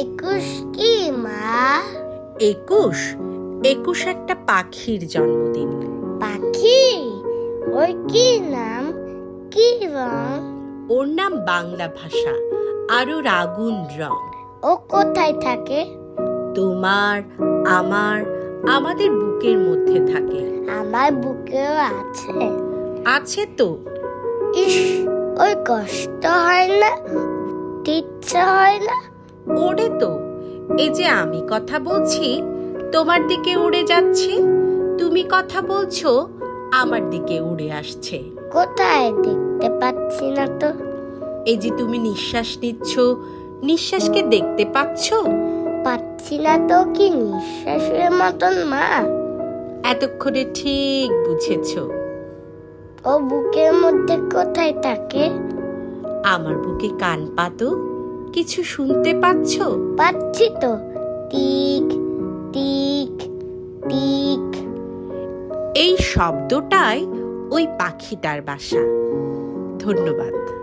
একুশ কি মা? একুশ? একুশ একটা পাখির জন্মদিন। পাখি? ওর কি নাম? কি রং? ওর নাম বাংলা ভাষা আর ওর আগুন রং। ও কোথায় থাকে? তোমার আমার আমাদের বুকের মধ্যে থাকে। আমার বুকেও আছে। আছে তো? ইস ওই কষ্ট হয় না উঠতে ইচ্ছে হয় না। ওড়ে তো। এই যে আমি কথা বলছি তোমার দিকে উড়ে যাচ্ছে তুমি কথা বলছো আমার দিকে উড়ে আসছে। কোথায় দেখতে পাচ্ছি না তো। এই যে তুমি নিঃশ্বাস নিচ্ছ নিঃশ্বাসকে দেখতে পাচ্ছ? পাচ্ছি না তো কি নিঃশ্বাসের মতন মা? এতক্ষণে ঠিক বুঝেছ। ও বুকের মধ্যে কোথায় থাকে? আমার বুকে কান পাতো কিছু শুনতে পাচ্ছ? পাচ্ছি তো। টিক টিক টিক। এই শব্দটাই ওই পাখিটার বাসা। ধন্যবাদ।